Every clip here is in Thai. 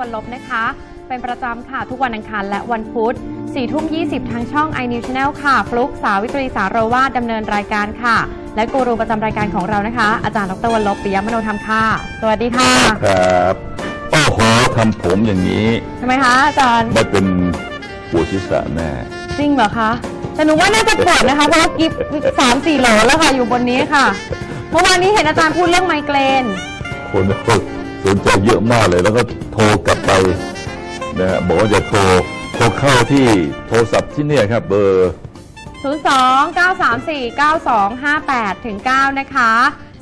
วันลบนะคะ เป็นประจำค่ะทุกวันอังคารและวันพุธ4ทุ่ม 20 ทางช่อง iNews Channel ค่ะ ฟลุกสาวิตรีสารโรวาดดำเนินรายการค่ะ และกูรูประจำรายการของเรานะคะ อาจารย์ดรวันลบปิยมโนธรรมค่ะ สวัสดีค่ะ ครับโอ้โหทำผมอย่างนี้ทำไมคะอาจารย์ไม่เป็นปวดศีรษะแน่จริงเหรอคะแต่หนูว่าน่าจะปวดนะคะ เพราะว่ากิฟสามสี่โหลแล้วค่ะอยู่บนนี้ค่ะ เมื่อวานนี้เห็นอาจารย์พูดเรื่องไมเกรนคน สนใจเยอะมากเลย แล้วก็โทรกลับไปนะฮะบอกว่าจะโทรโทรเข้าที่โทรศัพท์ที่เนี่ยครับ เบอร์ 02 934 9258ถึง9นะคะ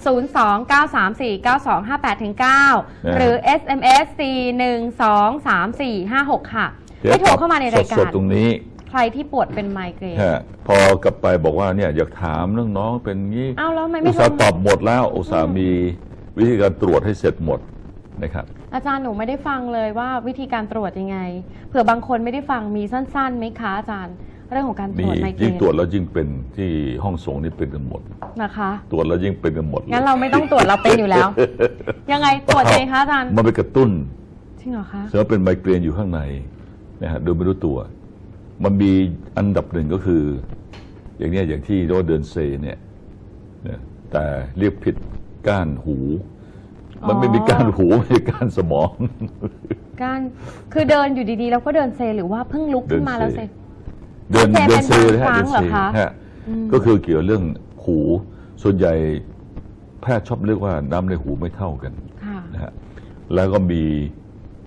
02 934 9258ถึง9หรือ SMS 4123456ค่ะให้โทรเข้ามาในรายกาสรดๆตรงนี้ใครที่ปวดเป็นไมเกรน ฮะพอกลับไปบอกว่าเนี่ยอยากถามเรื่องน้องเป็นงี้อ้าวแล้วทำไมไม่อุตส่าห์โทรตอบหมดแล้วอุตส่าห์มีวิธีการตรวจให้เสร็จหมด นะครับอาจารย์หนูไม่ได้ฟังเลยว่าวิธีการตรวจยังไง เผื่อบางคนไม่ได้ฟังมีสั้นๆไหมคะอาจารย์ เรื่องของการตมีรวจไมเกรยิ่งนตรวจแล้วยิ่งเป็นที่ห้องส่งนี่เป็นกันหมด นะคะ ตรวจแล้วยิ่งเป็นกันหมดลยงั้นเราไม่ต้องตรวจเราเป็นอยู่แล้ว ยังไงตรวจยังไงคะอาจารย์มันไปกระตุ้นจริงเหรอคะเสือเป็นไมเกรนอยู่ข้างในนะฮะโดยไม่รู้ตัว มันมีอันดับหนึ่งก็คือ อย่างเนี้ยอย่างที่เรียกว่าเดินเซเนี่ยนะแต่เรียกผิดก้านหู มันไม่มีก้านหูไม่ใช่ก้านสมอง การคือเดินอยู่ดีๆ แล้วก็เดินเซหรือว่าเพิ่งลุกขึ้นมาแล้วเซ เดินเซเดินเซเป็นนะฮะบางเดินครั้งเหรอเซคะฮะอืมก็คือเกี่ยวเรื่องหูส่วนใหญ่แพทย์ชอบเรียกว่าน้ำในหูไม่เท่ากันค่ะนะฮะแล้วก็มี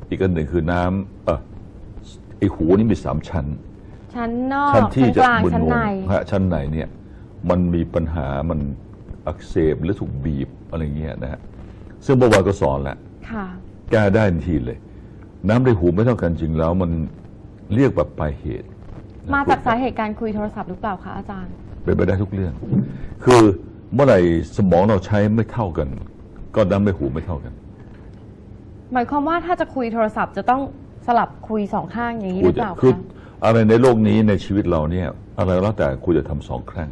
อีกอันหนึ่งคือน้ำเออไอหูนี่มีสามชั้น ชั้นนอกชั้นที่ชั้นจะกลางบนชั้นนวในมฮะชั้นในเนี่ย มันมีปัญหามันอักเสบหรือถูกบีบอะไรเงี้ยนะฮะ ซึ่งเมื่อวานก็สอนแล้วค่ะ แก้ได้ทันทีเลย น้ำในหูไม่เท่ากันจริงแล้ว มันเรียกแบบปลายเหตุนะมาจากสาเหตุการคุยโทรศัพท์หรือเปล่าคะอาจารย์ เป็นไปได้ทุกเรื่อง คือเมื่อไหร่สมองเราใช้ไม่เท่ากัน ก็น้ำในหูไม่เท่ากัน หมายความว่าถ้าจะคุยโทรศัพท์จะต้องสลับคุยสองข้างอย่างนี้หรือเปล่าคือคะอะไรในโลกนี้ในชีวิตเราเนี่ย อะไรแล้วแต่คุณจะทำสองครั้ง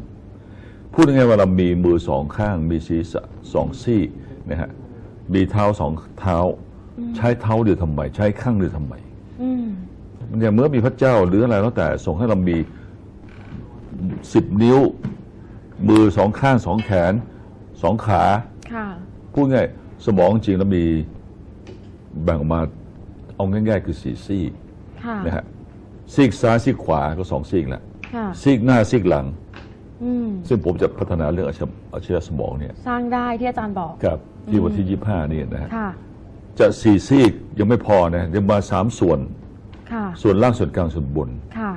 พูดง่ายๆว่าเรามีมือสองข้าง มีศีรษะสองซี่นะฮะ มีเท้าสองเท้า ใช้เท้าเดียวทำไม ใช้ข้างเดียวทำไมอืมอย่างเมื่อมีพระเจ้าหรืออะไรแล้วแต่ส่งให้เรามีสิบนิ้ว มือสองข้างสองแขนสองขาค่ะพูดง่ายสมองจริงแล้วมีแบ่งออกมาเอาง่าย ๆ คือสี่ซี่ค่ะนะฮะซีกซ้ายซีกขวาก็สองซีกแหละค่ะซีกหน้าซีกหลังอืมซึ่งผมจะพัฒนาเรื่องอาชีพอาชีพสมองเนี่ย สร้างได้ที่อาจารย์บอกกับ ที่วันที่ยี่ห้านี่นะฮะค่ะ จะสี่ซีกยังไม่พอนะยังมาสามส่วน ค่ะ ส่วนล่างส่วนกลางส่วนบนค่ะ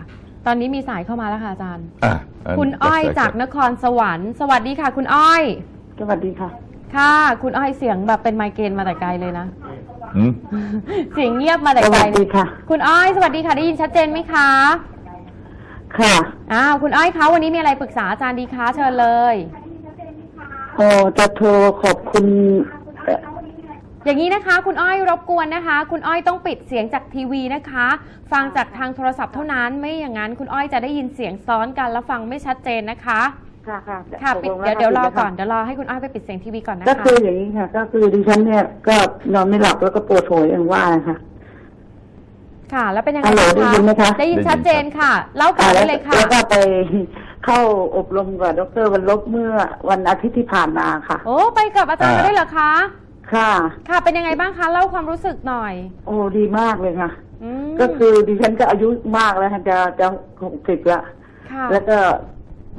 ตอนนี้มีสายเข้ามาแล้วค่ะอาจารย์ อะนคุณอ้อยสจากนครสวรรค์ สวัสดีค่ะ คุณอ้อย สวัสดีค่ะ ค่ะ คุณอ้อยเสียงแบบเป็นไมเกรนมาแต่ไกลเลยนะหืมเสียงเงียบมาแต่สไกลวัสดีค่ะ คุณอ้อย สวัสดีค่ะได้ยินชัดเจนไหมคะค่ะ อ้าวคุณอ้อยคะวันนี้มีอะไรปรึกษาอาจารย์ดีคะเชิญเลย โอ้จะโทรขอบคุณเอ่ออย่างนี้นะคะ คุณอ้อยรบกวนนะคะ คุณอ้อยต้องปิดเสียงจากทีวีนะคะ ฟังจากทางโทรศัพท์เท่านั้นไม่อย่างนั้นคุณอ้อยจะได้ยินเสียงซ้อนกันแล้วฟังไม่ชัดเจนนะคะ ค่ะค่ะค่ะตกปิดลงเดี๋ยวแล้เดี๋ยวรอค่ะก่อนเดี๋ยวรอให้คุณอ้อยไปปิดเสียงทีวีก่อนนะก็คะคืออย่างนี้ค่ะ ก็คือดิฉันเนี่ยก็นอนไม่หลับแล้วก็ปวดหัวอย่างว่านะคะค่ะ แล้วเป็นยังไงฮัลโหลบ้างได้คะยินไหมคะ ได้ยินชัดเจนค่ะเล่าก่อนแล้ได้วเลยค่ะ แล้วก็ไป เข้าอบรมกับดรวันลบเมื่อวันอาทิตย์ที่ผ่านมาค่ะ โอ้ไปกับอาจารย์มาได้เหรอคะ ค่ะ ค่ะ เป็นยังไงบ้างคะเล่าความรู้สึกหน่อยโอ้ดีมากเลยค่ะอืมก็คือดิฉันก็อายุมากแล้วค่ะจะจะหกสิบละค่ะแล้วก็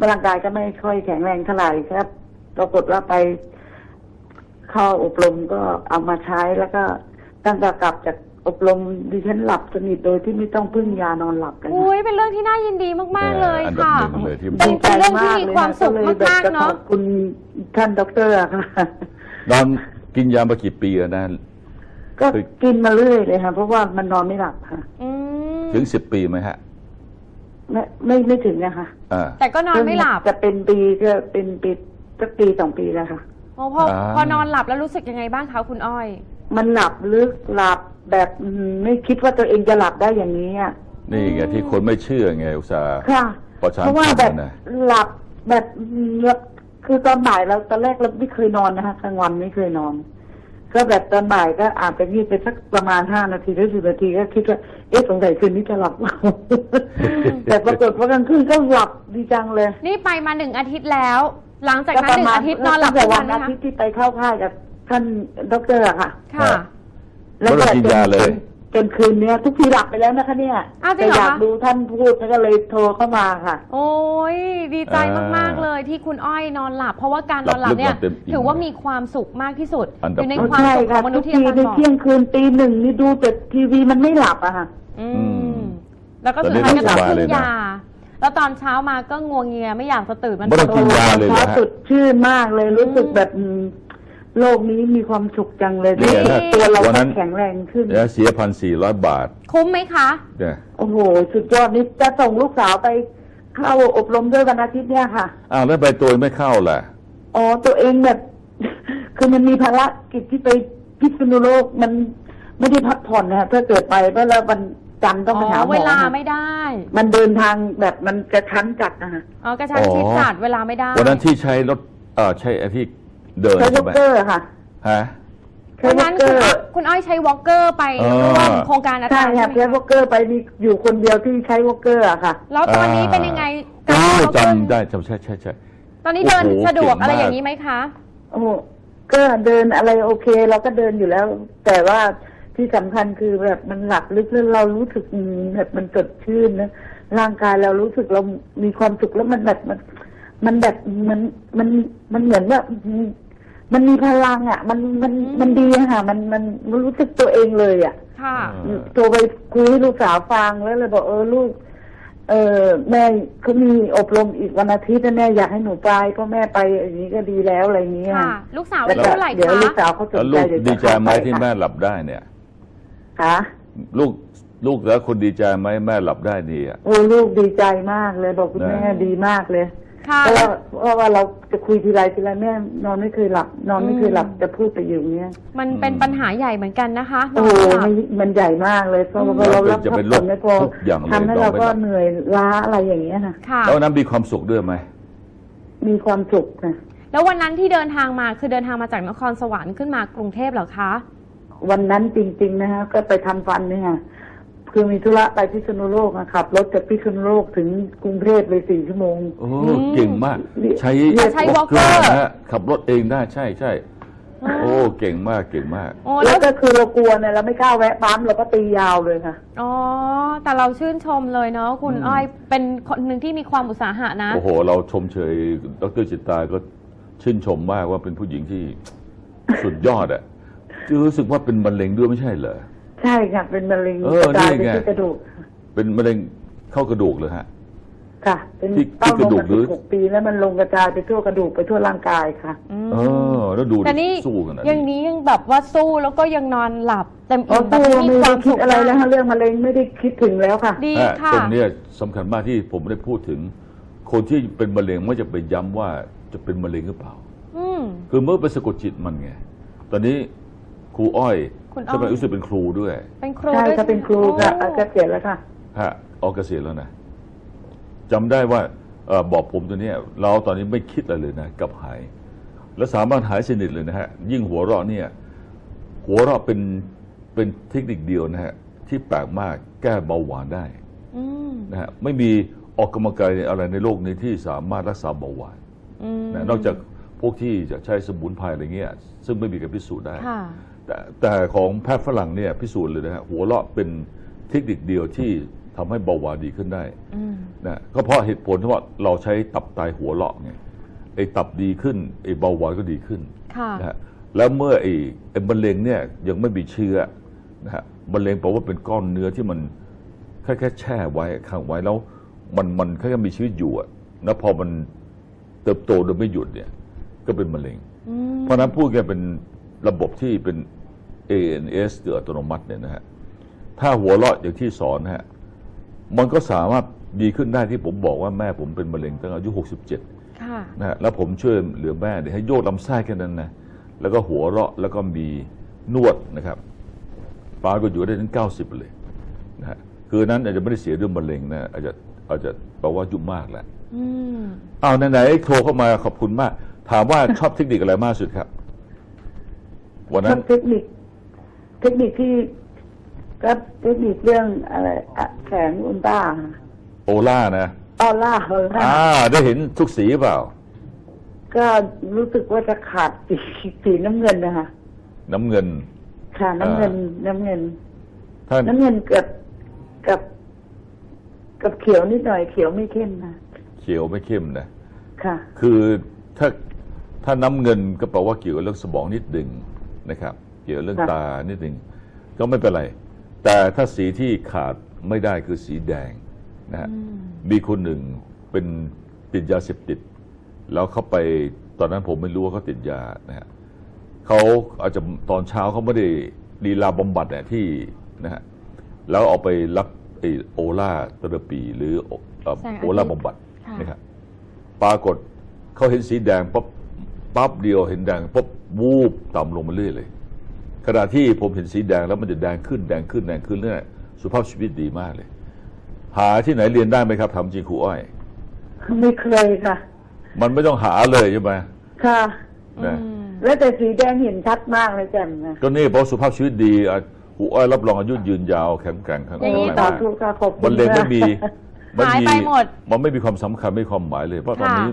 ร่างกายก็ไม่ค่อยแข็งแรงเท่าไหร่ครับปรากฏว่าไปเข้าอบรมก็เอามาใช้แล้วก็ตั้งแต่กลับจาก อบรมดิฉันหลับสนิทโดยที่ไม่ต้องพึ่งยานอนหลับกันอุ้ยเป็นเรื่องที่น่ายินดีมากๆเลยอันดับค่ะ หนึ่งเลยที่เป็นเป็นเรื่องที่มีความสุขก็เลยแบบมากจะๆขเนาะอบคุณท่านด็อกเตอร์ค่ะ นอนกินยามากี่ปีแล้วนะ ก็กินมาเรื่อยเลยค่ะ เพราะว่ามันนอนไม่หลับค่ะอืมถึงสิบปีไหมฮะไม่ไม่ไม่ถึงนะคะอ่า แต่ก็นอนไม่หลับจะเป็นปีก็เป็นปีสักปีสองปีแล้วค่ะ โอ้พออ่าพอนอนหลับแล้วรู้สึกยังไงบ้างคะคุณอ้อย มันหลับลึกหลับ แบบอืมไม่คิดว่าตัวเองจะหลับได้อย่างนี้อะนี่ไงที่คนไม่เชื่อไงอุตส่าห์ค่ะประชาเพราะว่าสัมแบพับนธ์นะหลับแบบอืมแล้วคือตอนบ่ายเราตอนแรกเราไม่เคยนอนนะคะกลางวันไม่เคยนอน ก็แบบตอนบ่ายก็อาจจะงีบไปสักประมาณห้านาทีหรือสิบนาทีก็คิดว่าเอ๊ะสงสัยคืนนี้จะหลับเปล่าแต่ปรากฏว่ากลางคืนก็หลับดีจังเลย นี่ไปมาหนึ่งอาทิตย์แล้ว หลังจากก็นั้นปหระนึ่งมาณอาทิตย์นอนหลับตั้งแต่ทุกวัวันนไหมอาคะทิตย์ที่ไปเข้าค่ายกับท่านด็อกเตอร์อะค่ะค่ะ ไม่ได้กินยาเลยจนคืนเนี้ยทุกทีหลับไปแล้วนะคะ เนี่ยอ้าวจริแต่งเหรออยากคะดูท่านพูดก็เลยโทรเข้ามาค่ะ โอ้ยดีใจอ่ามาก ๆ เลยที่คุณอ้อยนอนหลับ เพราะว่าการนอนหลับหลับลึกเนี่ยนอนเต็มอิ่มถือว่ามีความสุขมากที่สุด อันอดับยู่ในต้นความใช่สุขขอค่ะงมนุทุษกยทีชาติในบอกเที่ยงคืนตีหนึ่งนี่ดูแต่ทีวีมันไม่หลับอะค่ะ อือืมแล้วก็สุดตอนนี้ท้ายก็ต้องสบายกิเลยนนะยา แล้วตอนเช้ามาก็งวงเงียไม่อยากจะตื่นมัน ไม่ต้องกินยาเลยเหรอเช้าฮะสุดชื่นมากเลยรู้สึกแบบอืม โลกนี้มีความสุขจังเลยเนี่ยนะตัวเราวันนั้ก็นแข็งแรงขึ้นเนี่ยเสียพันสี่ร้อยบาทคุ้มไหมคะ เนี่ยโอ้โห สุดยอดนี่จะส่งลูกสาวไปเข้าอบรมด้วยวันอาทิตย์เนี่ยค่ะ อ้าวแล้วใบตัวไม่เข้าล่ะ อ๋อ ตัวเองแบบ คือมันมีภารกิจที่ไปพิษณุโลกมันไม่ได้พักผ่อนนะถ้าเกิดไปเพราะแล้ววันจันทร์ต้องไปหาหมอเวลานะไม่ได้มันเดินทางแบบมันกระชั้นจัดนะฮะ อ๋อกระชั้นชิดอ๋อจัดเวลาไม่ได้ วันนั้นที่ใช้รถเอ่อใช้ไอ้ที่ เดินใช้วใช่อไหมลเกอร์ค่ะฮะใช้วันวอนั้นลเกคุอณร์อ้อยคุณอ้อยใช้วอลเกอร์ไปอ๋อร่วมโครงการอาจาใช่รย์ค่ะใช่ใช้ไหวมอลเกอร์ไปมีอยู่คนเดียวที่ใช้วอลเกอร์อะค่ะ แล้วตอนนี้เป็นยังไงโอ้การวอลเกอร์จำได้จำใช่ใช่ใช่ ตอนนี้เดินโอ้โหสะดวกเก่งมาก อะไรอย่างนี้ไหมคะ โอ้โหก็เดินอะไรโอเค เราก็เดินอยู่แล้ว แต่ว่าที่สำคัญคือแบบมันหลับลึกแล้วเรารู้สึกอืมแบบมันสดชื่นนะร่างกายเรารู้สึกเรามีความสุขแล้วมันแบบมัน มันแบบมันมันมันเหมือนว่าอืมมันมีพลังอะ มันมันอืมมันดีอะค่ะ มันมันมันรู้สึกตัวเองเลยอะค่ะอืมโทรไปคุยให้ลูกสาวฟังแล้วเลยบอกเออลูก เออแม่เขามีอบรมอีกวันอาทิตย์นะแม่อยากให้หนูไปเพราะแม่ไปอย่างนี้ก็ดีแล้วอะไรอย่างเงี้ยค่ะลูกสาวแล้อาวยุก็เท่าไหร่เดี๋ยวคะลูกสาวเขาสแล้วนลูใจกเดี๋ยวดีใจจะไหมพาปที่ค่ะแม่หลับได้เนี่ยค่ะลูกลูกแล้วคนดีใจไหมแม่หลับได้ดีอะโอ้ลูกดีใจมากเลยบอกคุณนะแม่ดีมากเลย ค่ะ เพราะว่าเพราะว่าเราจะคุยทีไรทีไรแม่นอนไม่เคยหลับ นอนไม่เคยหลับอืมจะพูดไปอยู่อย่างเงี้ยมันเป็นปัญหาใหญ่เหมือนกันนะคะนโอ้อนโหไม่หลับ มันมันใหญ่มากเลยเพราะว่าอืมเรารับจะพัเป็กนโรผ่อคนไม่พอทุกอย่างเลยทำให้นอนเราไม่ก็หลับเหนื่อยล้าอะไรอย่างเงี้ยค่ะค่ะ แล้วนั้นมีความสุขด้วยไหม มีความสุขนะแล้ววันนั้นที่เดินทางมาคือเดินทางมาจากนครสวรรค์ขึ้นมากรุงเทพเหรอคะ วันนั้นจริง ๆ นะฮะก็ไปทำฟันเนี่ยค่ะ คือมีธุระไปพิษณุโลกอะขับรถจากพิษณุโลกถึงกรุงเทพเลยสี่ชั่วโมง โอ้อืมเก่งมาก ใช้อะใช้ walker walker นะฮะขับรถเองได้ใช่ใช่โอ้เก่งมากเก่งมาก โอ้แล้แล้ววก็คือเรากลัวเนี่ยเราไม่กล้าแวะปั๊มเราก็ตียาวเลยค่ะ อ๋อแต่เราชื่นชมเลยเนาะคุณอืม อ้อยเป็นคนหนึ่งที่มีความอุตสาหะนะ โอ้โห เราชมเชยดรจิตตาก็ชื่นชมมากว่าเป็นผู้หญิงที่ สุดยอดอะรู้สึกว่าเป็นมะเร็งด้วยไม่ใช่เหรอ ใช่ค่ะ เป็นมะเร็งเออกระจายนี่ไปไงที่กระดูกเป็นมะเร็งเข้ากระดูกเลยฮะ ค่ะ เป็นที่เต้านที่กระมดูกมาหรือสิบหกปีแล้วมันลงกระจายไปทั่วกระดูกไปทั่วร่างกายค่ะอืมเออ แล้วดูดิแต่นี่สู้ขนาดยังนี้นี้ยังแบบว่าสู้แล้วก็ยังนอนหลับเต็มอ๋ออิ่มแบบตู้มีไม่คได้วามคิสุดขอะไรมากแล้วค่ะเรื่องมะเร็งไม่ได้คิดถึงแล้วค่ะ ดีอะค่ะ ตรงเนี้ยสำคัญมากที่ผมได้พูดถึง คนที่เป็นมะเร็งไม่จะไปย้ำว่าจะเป็นมะเร็งหรือเปล่า อืม คือเมื่อไปสะกดจิตมันไง ตอนนี้ครูอ้อย คุณอ้อยใช่ไหมรู้สึกเป็นครูด้วยเป็นครูใช่ด้วยค่ะเป็นครูค่ะโอ้เกษียณแล้วค่ะ ฮะออกเกษียณแล้วนะจำได้ว่าเออบอกผมตัวเนี้ยเราตอนนี้ไม่คิดอะไรเลยนะกับหาย แล้วสามารถหายสนิทเลยนะฮะ ยิ่งหัวเราะเนี่ย หัวเราะเป็นเป็นเทคนิคเดียวนะฮะ ที่แปลกมากแก้เบาหวานได้ อืมนะฮะไม่มีออกกำลังกายอะไรในโลกนี้ที่สามารถรักษาเบาหวานอืมนะนอกจากพวกที่จะใช้สมุนไพรอะไรเงี้ยซึ่งไม่มีการพิสูจน์ได้ ค่ะ แต่แต่ของแพทย์ฝรั่งเนี่ยพิสูจน์เลยนะฮะหัวเราะเป็นเทคนิคเดียวที่ทำให้เบาหวานดีขึ้นได้อืมนะก็เพราะเหตุผลที่ว่าเราใช้ตับไตหัวเราะไงไอ้ตับดีขึ้นไอ้เบาหวานก็ดีขึ้นค่ะ นะฮะแล้วเมื่อไอ้ไอ้มะเร็งเนี่ยยังไม่มีเชื้อนะฮะมะเร็งแปลว่าเป็นก้อนเนื้อที่มันแค่แค่แช่ไว้ค้างไว้แล้วมันมันแค่มีชีวิตอยู่อะแล้วพอมันเติบโตโดยไม่หยุดเนี่ยก็เป็นมะเร็ง อืม เพราะฉะนั้นพูดกันเป็นระบบที่เป็น ANS หรืออัตโนมัติเนี่ยนะฮะถ้าหัวเราะอย่างที่สอนนะฮะมันก็สามารถดีขึ้นได้ที่ผมบอกว่าแม่ผมเป็นมะเร็งตั้งอายุ 67ค่ะนะฮะแล้วผมช่วยเหลือแม่เนี่ยให้โยกลำไส้แค่นั้นนะแล้วก็หัวเราะแล้วก็มีนวดนะครับป้าก็อยู่ได้ถึง 90 เลยนะฮะคือนั้นอาจจะไม่ได้เสียเรื่องมะเร็งนะอาจจะอาจจะแปลว่าอายุมากแล้วอืมเอาไหนๆโทรเข้ามาขอบคุณมาก ถามว่าชอบเทคนิคอะไรมากสุดครับ วันนั้นเทคนิค เทคนิคที่ก็เทคนิคเรื่องอะไรอะแสงอุลตร้าค่ะโอล่านะออล่าเอออ่าได้เห็นทุกสีเปล่า ก็รู้สึกว่าจะขาดสีสีน้ำเงินนะคะน้ำเงิน ค่ะน้ำเงินน้ำเงิน ท่านน้ำเงินกับกับกับเขียวนิดหน่อยเขียวไม่เข้มนะเขียวไม่เข้มนะ ค่ะ คือถ้าถ้าน้ำเงินก็แปลว่าเกี่ยวกับเรื่องสมองนิดหนึ่งนะครับเกี่ยวกับเรื่องค่ะตานิดหนึ่งก็ไม่เป็นไร แต่ถ้าสีที่ขาดไม่ได้คือสีแดงนะฮะมีคนหนึ่งเป็นติดยาเสพติด แล้วเขาไปตอนนั้นผมไม่รู้ว่าเขาติดยานะฮะเขาอาจจะตอนเช้าเขาไม่ได้ลีลาบำบัดเนี่ยที่นะฮะแล้วเอาไปรับไอโอล่าเทอราปีหรือโอเอ่อแสงอาทิตย์โอล่าบำบัดค่ะนะครับปรากฏเขาเห็นสีแดงปั๊บปั๊บเดียวเห็นแดงปั๊บวูบต่ำลงมาเรื่อยเลย ขณะที่ผมเห็นสีแดงแล้วมันจะแดงขึ้นแดงขึ้นแดงขึ้นเรื่อยสุขภาพชีวิตดีมากเลย หาที่ไหนเรียนได้ไหมครับทำจริงครูอ้อย ไม่เคยค่ะ มันไม่ต้องหาเลยใช่ไหมค่ะนะอืมแล้วแต่สีแดงเห็นชัดมากเลยจันนะก็นี่เพราะสุขภาพชีวิตดีอะครูอ้อยรับรองอายุยืนยาวแข็งแกร่งแข็งอแรย่างงนี้มากสาธุค่ะขอบคุณมันเลยไม่มีค่ะมันหายไปหมดมันไม่มีความสำคัญไม่มีความหมายเลย เพราะตอนค่ะนี้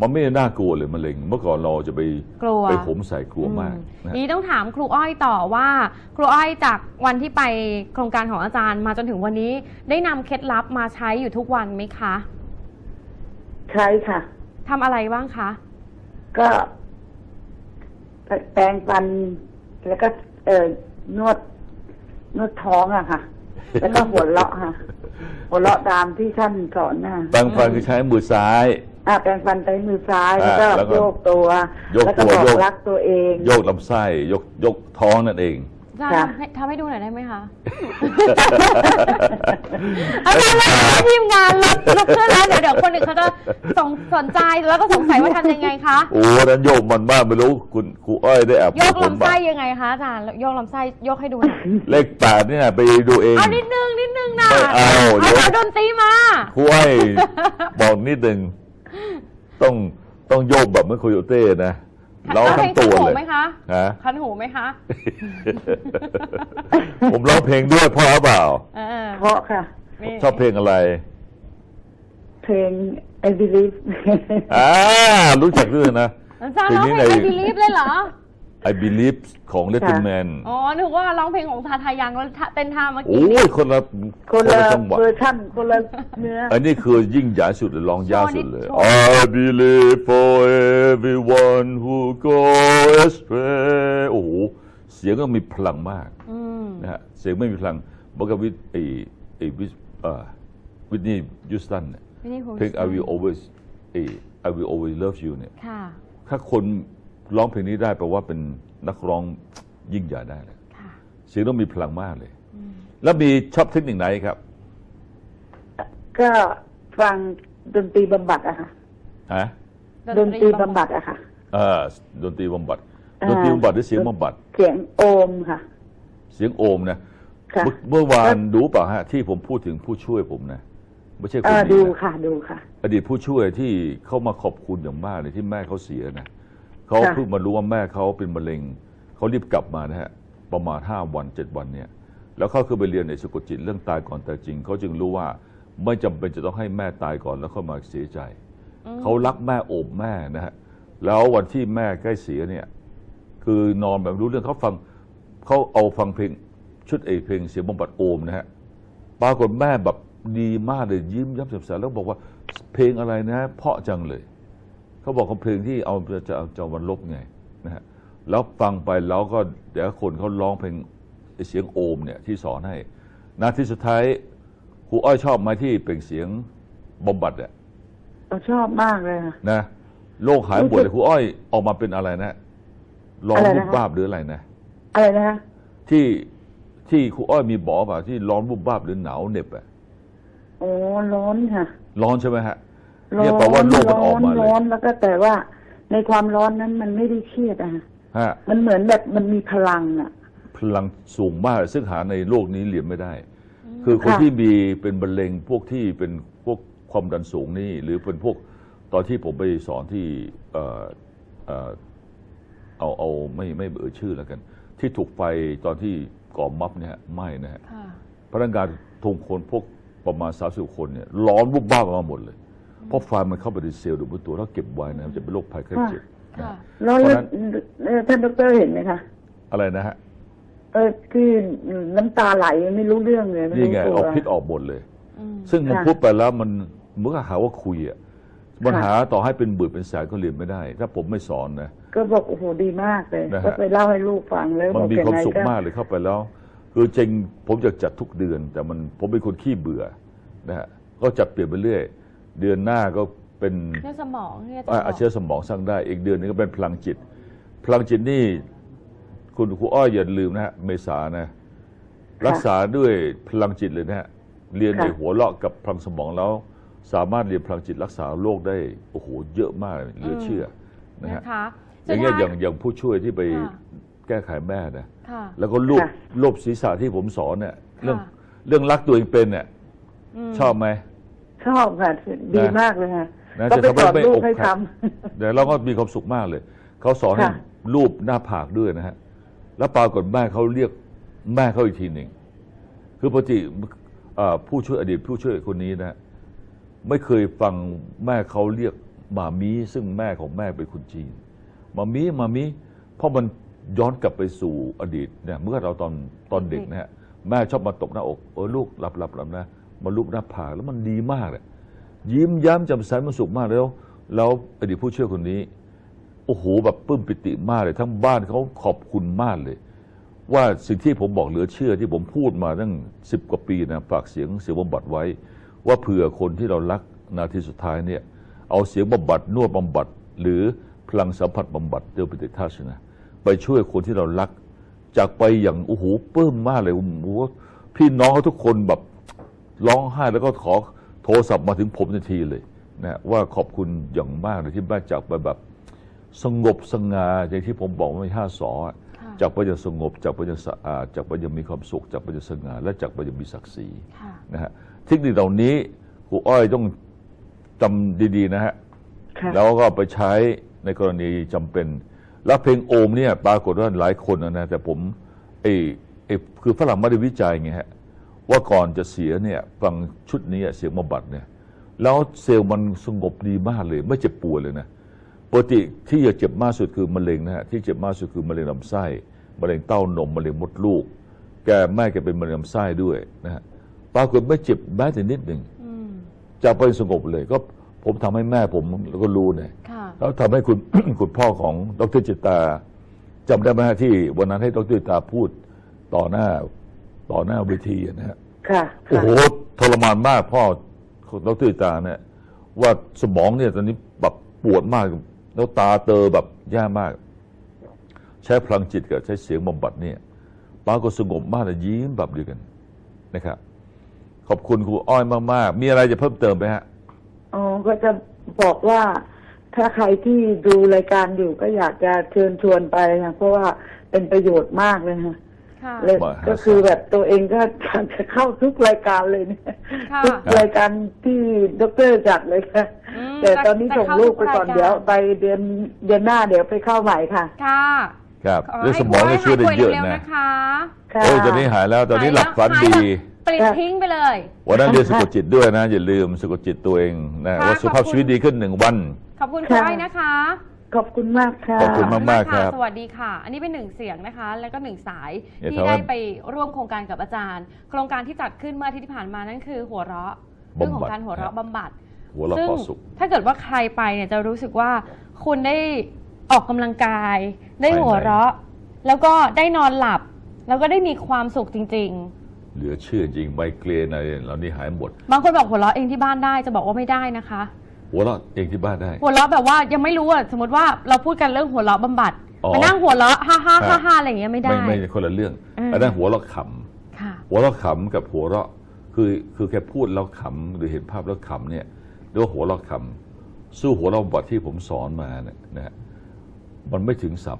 มันไม่ได้น่ากลัวเลยมะเร็ง เมื่อก่อนเราจะไปกลัว ไปโหมใส่กลัวมากอืนะฮะ นี้ต้องถามครูอ้อยต่อว่า ครูอ้อยจากวันที่ไปโครงการของอาจารย์มาจนถึงวันนี้ ได้นำเคล็ดลับมาใช้อยู่ทุกวันไหมคะใช่ค่ะ ทำอะไรบ้างคะ ก็แปรงฟัน แล้วก็ เออนวด นวดท้องอะค่ะ แล้วก็หัวเราะค่ะ หัวเราะตามที่ท่านสอนนะบางฟันคือใช้มือซ้าย อะแปรงฟันใช้มือซ้ายแล้วก็อ่าแล้วก็โยกตัว โยกแล้วก็ตัวบอกโยกรักตัวเอง โยกลำไส้ยกยกท้องนั่นเอง อาจารย์ค่ะทำให้ทำให้ดูหน่อยได้ไหมคะ อาจารย์แล้วทีมงานลุกลุกขึ้นแล้วเดี๋ยวเดี๋ยวคนอื่นเขาจะสงสนใจแล้วก็สงสัยว่าทำยังไงคะ โอ้นั้นโยกมันมากไม่รู้คุณครูอ้อยได้แอบโยกผมลำบ้าไส้งยังไงคะอาจารย์โยกลำไส้โยกให้ดูหน่อยเลขแปดเนี่ยไปดูเอง เอานิดนึงนิดนึงนะไม่เอาเดี๋ยวเอาดนตรีมา ครูอ้อยบอกนิดหนึ่ง ต้องต้องโยกแบบเหมื่อนโคโยเต้นะร้องทั้งตัวคันหูเลยไหมคะฮะคันหูไหมคะ ผมร้องเพลงด้วยเพราะเปล่าเออเพราะค่ะ นี่ชอบเพลงอะไร เพลง I believe อ่ารู้จักด้วยนะอาจารย์ร้องเพลงเพลไองนี้ในบิลีฟเลยเหรอ I Believe ของ Little Man อ๋อ นึกว่าร้องเพลงของทาทายังแล้วเต้นท่าเมื่อโอ้กี้ยคนละคนละจังหวะเวอร์ชั่นคนละเนื้อ อันนี้คือยิ่งใหญ่สุดเลยร้องยาวสุดเลยโชว์นิด I believe for everyone who goes astray โอ้โห เสียงก็มีพลังมากอืมนะฮะ เสียงไม่มีพลังบอกกับวิทไอไอวิทเอ่อวิทนี่ยูสตันเนี่ยไม่ได้หูเพลง I will always ไอ I will always love you เนี่ยค่ะถ้าคน ร้องเพลงนี้ได้แปลว่าเป็นนักร้องยิ่งใหญ่ได้เลยค่ะเสียงต้องมีพลังมากเลยแล้วมีชอบเทคนิคไหนครับก็ฟังดนตรีบำบัดอะค่ะ ฮะดนตรีบำบัดอะค่ะ เออดนตรีบำบัดอ่า ดนตรีบำบัดหรือเสียงบำบัด เสียงโอมค่ะ เสียงโอมนะค่ะเมื่อเมื่อวานดูเปล่าฮะที่ผมพูดถึงผู้ช่วยผมนะไม่ใช่คเอนอนี้ดูนะค่ะดูค่ะ อดีตผู้ช่วยที่เข้ามาขอบคุณอย่างมากเลยที่แม่เขาเสียนะ เขาค่ะเพิ่งมารู้ว่าแม่เขาเป็นมะเร็ง เขารีบกลับมานะฮะประมาณห้าวันเจ็ดวันเนี่ยแล้วเขาคือไปเรียนในสะกดจิตเรื่องตายก่อนแต่จริง เขาจึงรู้ว่าไม่จำเป็นจะต้องให้แม่ตายก่อนแล้วเข้ามาเสียใจ เขารักแม่โอบแม่นะฮะแล้ววันที่แม่ใกล้เสียเนี่ย คือนอนแบบรู้เรื่องเขาฟังเขาเอาฟังเพลงชุดเอกเพลงเสียงบำบัดโอมนะฮะปรากฏแม่แบบดีมากเลยยิ้มย้ำแจ่มใสแล้วบอกว่าเพลงอะไรนะ เพราะจังเลย เขาบอกเขาเพลงที่เอาจะจะเอาจะเอาวันลบไงนะฮะแล้วฟังไปแล้วก็เดี๋ยวคนเขาร้องเพลงเสียงโอมเนี่ยที่สอนให้นาทีสุดท้ายครูอ้อยชอบไหมที่เป็นเสียงบำบัดอะเราชอบมากเลยค่ะนะโลกหายหมดเลยครูอ้อยออกมาเป็นอะไรนะร้องอะไรบุนะบคะบ้าบหรืออะไรนะ อะไรนะคะที่ที่ครูอ้อยมีบอกเปล่าที่ร้อนบุบบ้าบหรือหนาวเหน็บอะโอ้ร้อนค่ะ ร้อนใช่ไหมฮะร้อ เนี่ยนแปลว่าโลกมันออกร้อนมาเลยร้อนแล้วก็แต่ว่าในความร้อนนั้นมันไม่ได้เครียดอะค่ะฮะมันเหมือนแบบมันมีพลังอะพลังสูงมากซึ่งหาในโลกนี้เรียนไม่ได้ คือคนค่ะที่มีเป็นบรรเลงพวกที่เป็นพวกความดันสูงนี่ หรือเป็นพวกตอนที่ผมไปสอนที่เอ่อเอ่อเอาเอาไม่ไม่เอ่ยชื่อแล้วกัน ที่ถูกไฟตอนที่ก่อม็อบเนี่ยฮะไหม้นะฮะค่ะพนักงานทุกคนพวกประมาณสามสิบคนเนี่ยร้อนวุบบ้าบออกมาหมดเลย เพราะไฟมันเข้าไปในเซลล์หรือบนตัวแล้วเก็บไว้นะมันจะเป็นโรคภัยไข้เจ็บนะค่ะฮะแล้วเพราะฉะนั้นเอ่อท่านดอกเตอรเห็นไหมคะ อะไรนะฮะเออที่น้ำตาไหลไม่รู้เรื่องเลยไม่นี่รู้ไงตัว เอาพิษออกหมดเลย อืมซึ่งมันค่ะ พูดไปแล้วมันเมื่อหาว่าคุยอะมันค่ะหาต่อให้เป็นหมื่นเป็นแสนก็เรียนไม่ได้ ถ้าผมไม่สอนนะ ก็บอกโอ้โหดีมากเลย นะฮะ ก็ไปเล่าให้ลูกฟังแล้วมันบอกมียังความไงสุขก็มากเลยเข้าไปแล้ว คือจริงผมจะจัดทุกเดือน แต่มันผมเป็นคนขี้เบื่อนะฮะก็จัดเปลี่ยนไปเรื่อย เดือนหน้าก็เป็นเรื่องสมองเนี่ยจะอ่าบอาอกเชื้อสมองสร้างได้ อีกเดือนหนึงก็เป็นพลังจิต พลังจิตนี่คุณครูอ้อยอย่าลืมนะฮะเมษานะ รักษาด้วยพลังจิตเลยนะฮะเรียนในหัวเราะกับพลังสมองแล้ว สามารถเรียนพลังจิตรักษาโรคได้โอ้โหเยอะมากเลยเหลือเชื่อนะฮะนะคะอย่างเงี้ยสุดอท้ย่างอย่างผู้ช่วยที่ไปค่ะแก้ไขแม่นะค่ะแล้วก็รูปค่ะรูปศีรษะที่ผมสอนเนี่ยเรื่องค่ะเรื่องรักตัวเองเป็นเนี่ยมชอบไหม ชอบค่ะดีมากเลยค่ะนะก็จะไปทำให้สอนไม่ลูอกกให้หัทกเดี๋ยวเราก็มีความสุขมากเลย เขาสอนให้ค่ะรูปหน้าผากด้วยนะฮะ แล้วปรากฏแม่เขาเรียกแม่เขาอีกทีหนึ่ง คือปกติเอ่อผู้ช่วยอดีตผู้ช่วยคนนี้นะฮะไม่เคยฟังแม่เขาเรียกหมามีซึ่งแม่ของแม่เป็นคนจีนหมามีหมามีเพราะมันย้อนกลับไปสู่อดีตเนี่ยเมื่อเราตอนตอนเด็กนะฮะแม่ชอบมาตบหน้าอกเออลูกหลับหลับหลับนะ มาลูบหน้าผากแล้วมันดีมากเลยยิ้มย้มแจ่มใสมันสุขมากแล้ว แล้วอดีตผู้ช่วยคนนี้ โอ้โหแบบปลื้มปิติมากเลย ทั้งบ้านเขาขอบคุณมากเลย ว่าสิ่งที่ผมบอกเหลือเชื่อที่ผมพูดมาตั้งสิบกว่าปีนะฝากเสียงเสียงบำบัดไว้ ว่าเผื่อคนที่เรารักนาทีสุดท้ายเนี่ย เอาเสียงบำบัดนวดบำบัด หรือพลังสัมผัสบำบัดเดลปิติทัชนะไปช่วยคนที่เรารักจากไปอย่างโอ้โหปลื้มมากเลยโอ้โหพี่น้องเขาทุกคนแบบ ร้องไห้แล้วก็ขอโทรศัพท์มาถึงผมทันทีเลยนะว่าขอบคุณอย่างมากเลยที่แม่จากไปแบบสงบสงาอย่างที่ผมบอกไม่ห้าสออะค่ะจากไปอย่างสงบจากไปอย่างสะอาดจากไปอย่างมีความสุขจากไปอย่างสง่าและจากไปอย่างมีศักดิ์ศรีค่ะนะฮะเทคนิคเหล่านี้ครูอ้อยต้องจำดีๆนะฮะำค่ะแล้วก็ไปใช้ในกรณีจำเป็น แล้วเพลงโอมเนี่ยปรากฏว่าหลายคนนะนะแต่ผมไอ้ไอ้คือฝรั่งไม่ได้วิจัยไงฮะ ว่าก่อนจะเสียเนี่ยฟังชุดนี้อะเสียงบำบัดเนี่ยแล้วเซลล์มันสงบดีมากเลย ไม่เจ็บปวดเลยนะปกติที่จะเจ็บมากสุดคือมะเร็งนะฮะที่เจ็บมากสุดคือมะเร็งลำไส้มะเร็งเต้านมมะเร็งมดลูก แกแม่แกเป็นมะเร็งลำไส้ด้วยนะฮะปรากฏไม่เจ็บแม้แต่นิดหนึ่งอืมจากไปสงบเลยก็ผมทำให้แม่ผมแล้วก็รู้เนี่ยค่ะแล้วทำให้คุณคุณพ่อของดรจิตตาจำได้ไหมฮะที่วันนั้นให้ดรจิตตาพูดต่อหน้า ต่อหน้าเวทีอะนะฮะค่ะโอ้โหทรมานมากพ่อของดรจิตตาเนี่ยว่าสมองเนี่ยตอนนี้แบบปวดมากแล้วตาเตอแบบแย่มาก ใช้พลังจิตกับใช้เสียงบำบัดเนี่ยป้าก็สงบมากเลยยิ้มแบบเดียวกันนะครับ ขอบคุณครูอ้อยมากๆ มีอะไรจะเพิ่มเติมไหมฮะอ๋อก็จะบอกว่าถ้าใครที่ดูรายการอยู่ก็อยากจะเชิญชวนไปนะเพราะว่าเป็นประโยชน์มากเลยค่ะ ค่ะ เลยมหาศาลก็คือแบบตัวเองก็อยากจะเข้าทุกรายการเลยเนี่ยค่ะทุกรายการที่ดอกเตอรจัดเลยค่ะ อืมแต่ตอนนี้จะส่งเข้าลูกไปทุกก่อนรายการเดี๋ยวไปเดือนเดือนหน้าเดี๋ยวไปเข้าใหม่ค่ะ ค่ะครับขอเรื่องให้สมองเนี่ยช่วยได้เยอะร็วๆนะ นะคะค่ะ โอ้ยตอนนี้หายแล้วตอนนี้หลับฝันหายดีแล้วปลิดทิ้งไปเลย วันนั้นเรียนสะกดจิตด้วยนะ อย่าลืมสะกดจิตตัวเองนะค่ะว่าสุขภาพขอบคุณ ชีวิตดีขึ้นหนึ่งวัน ขอบคุณค่ะ คุณอ้อยนะคะ ขอบคุณมากค่ะขอบคุณมากมครับสวัสดีค่ะ อันนี้เป็นหนึ่งเสียงนะคะ แล้วก็หนึ่งสายอย่าที่ทำให้ได้ไปร่วมโครงการกับอาจารย์ โครงการที่จัดขึ้นเมื่ออาทิตย์ที่ผ่านมานั่นคือหัวเราะเรื่องของการหัวเราะบำบัด หัวเราะซึ่งพอสุข ถ้าเกิดว่าใครไปเนี่ยจะรู้สึกว่าคุณได้ออกกำลังกาย ได้ไปไหนหัวเราะ แล้วก็ได้นอนหลับ แล้วก็ได้มีความสุขจริง เหลือเชื่อจริงไมเกรนอะไรเหล่านี้หายหมด ๆ บางคนบอกหัวเราะเองที่บ้านได้จะบอกว่าไม่ได้นะคะ หัวเราะเองที่บ้านได้ หัวเราะแบบว่ายังไม่รู้อะสมมติว่าเราพูดกันเรื่องหัวเราะบำบัดอ๋อ มานั่งหัวเราะฮ่าฮ่าครัฮ่าบฮ่าอะไรอย่างเงี้ยไม่ได้ ไม่ไม่คนละเรื่องอืม อันนั้นหัวเราะขค่ะำหัวเราะขำกับหัวเราะคือคือแค่พูดแล้วขำหรือเห็นภาพแล้วขำเนี่ยเรียกว่าหัวเราะขำสู้หัวเราะบำบัดที่ผมสอนมาเนี่ยนะฮะมันไม่ถึงสับ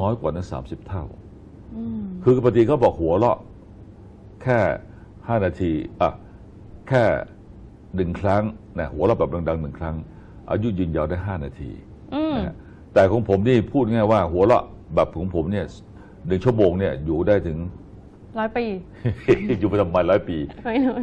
น้อยกว่านั้นสามสิบเท่า อืม คือปกติเขาบอกหัวเราะแค่ห้านาทีอะแค่ หนึ่งครั้งนะหัวเราะแบบดังๆหนึ่งครั้ง อายุยืนยาวได้ห้านาทีอืมนะฮะแต่ของผมนี่พูดง่ายว่า หัวเราะแบบของผมเนี่ยหนึ่งชั่วโมงเนี่ยอยู่ได้ถึง ร้อยปี อยู่ไปทำไมร้อยปีไม่รู้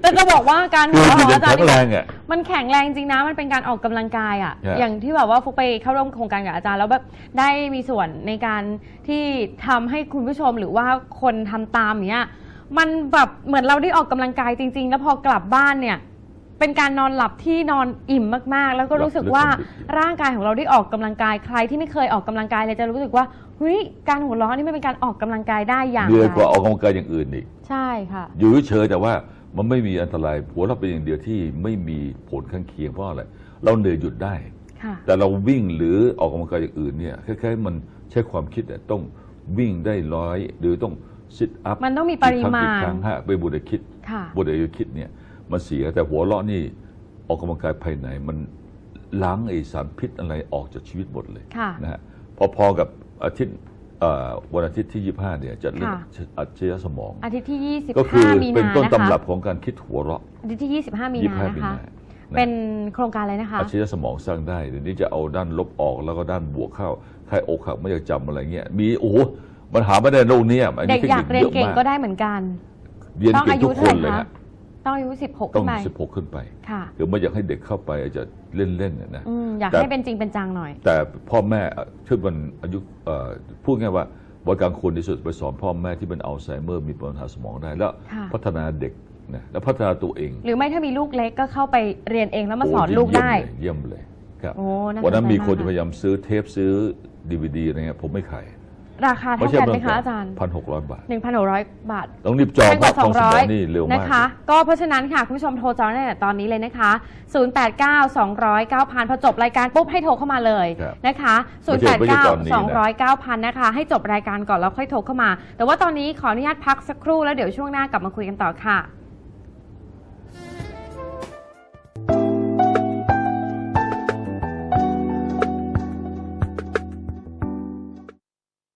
แต่จะบอกว่าการคืหัอวเราะมันของยังอาจารแข็ย์งนี่แรมันงอะ มันแข็งแรงจริงนะ มันเป็นการออกกำลังกายอะครับอย่างที่แบบว่าฟุกไปเข้าร่วมโครงการกับอาจารย์แล้วแบบได้มีส่วนในการที่ทำให้คุณผู้ชมหรือว่าคนทำตามอย่างเนี้ย มันแบบเหมือนเราได้ออกกำลังกายจริง ๆ แล้วพอกลับบ้านเนี่ย เป็นการนอนหลับที่นอนอิ่มมากๆ แล้วก็รู้สึกว่าหลับลึกสนิทร่างกายของเราได้ออกกำลังกายใครที่ไม่เคยออกกำลังกายเลยจะรู้สึกว่าเฮ้ยการหัวเราะนี่มันเป็นการออกกำลังกายได้อย่างเดือนกว่าไรออกกำลังกายอย่างอื่นอีก ใช่ค่ะ อยู่เฉยๆแต่ว่ามันไม่มีอันตรายหัวเราะเป็นอย่างเดียวที่ไม่มีผลข้างเคียงเพราะอะไรเราเหนื่อยหยุดได้ ค่ะ แต่เราวิ่งหรือออกกำลังกายอย่างอื่นเนี่ยคล้ายๆมันใช้ความคิดอะต้องวิ่งได้ร้อยหรือต้อง ซิทอัพมันต้องมีปริมาณครั้งฮะไปบุตรคิดค่ะบุตรคิดเนี่ยมันเสียแต่หัวเราะนี่ออกกำลังกายภายในมันล้างไอสารพิษอะไรออกจากชีวิตหมดเลยค่ะนะฮะพอๆกับอาทิตย์เอ่อวันอาทิตย์ที่ 25 เนี่ยจะเรื่องค่ะอัจฉริยะสมอง อาทิตย์ที่ก็คือ25มีเป็นนาต้นนะคะตำรับของการคิดหัวเราะอาทิตย์ที่ 25 มีนา25นะมีคะนาเป็นโครงการอะไรนะคะอัจฉริยะสมองสร้างได้เดี๋ยวนี้จะเอาด้านลบออกแล้วก็ด้านบวกเข้าใครอกหักไม่อยากจำอะไรเงี้ยมีโอ้ โหมันหาไม่ได้โลกเนี้ยอันเด็นี้กเทคอยานิกคเรียเยนอะเก่งมากก็ได้เหมือนกัน เรียนต้องเก่งอายุทุกเท่าคไหร่นเลยคะฮะต้องอายุ16ต้ขึ้องนไป16ขึ้นไปค่ะคือไม่อยากให้เด็กเข้าไปอาจจะเล่นๆน่ะนะอืมอยากแต่ให้เป็นจริงเป็นจังหน่อย แต่พ่อแม่ที่มันอายุเอ่อพูดง่ายว่าวัยกลางคนที่สุดไปสอนพ่อแม่ที่เป็นอัลไซเมอร์มีปัญหาสมองได้แล้วค่ะพัฒนาเด็กนะแล้วพัฒนาตัวเอง หรือไม่ถ้ามีลูกเล็กก็เข้าไปเรียนเองแล้วมาสอนโยิ่งลูกได้ เยี่ยมเลยเยี่ยมเลยครับโอ้น่าวันนั้นสใจมีคนกจะพยายามซื้อเทปซื้อดีวดีอะไรเงี้ยผมไม่ขาย ราคาเท่ากันไหมคะอาจารย์พันหกร้อยบาท1,600บาท ต้องรีบจองแพงกว่าของสมองนี่เร็ว200มานะกคะ ก็เพราะฉะนั้นค่ะ คุณผู้ชมโทรจองได้แต่ตอนนี้เลยนะคะ 089 200 9,000พอจบรายการปุ๊บให้โทรเข้ามาเลยครับนะคะไม่ใช่ไม่ใช่ตอนนี้นะ089 200 9,000นะคะ ให้จบรายการก่อนแล้วค่อยโทรเข้ามา แต่ว่าตอนนี้ขออนุญาตพักสักครู่แล้วเดี๋ยวช่วงหน้ากลับมาคุยกันต่อค่ะ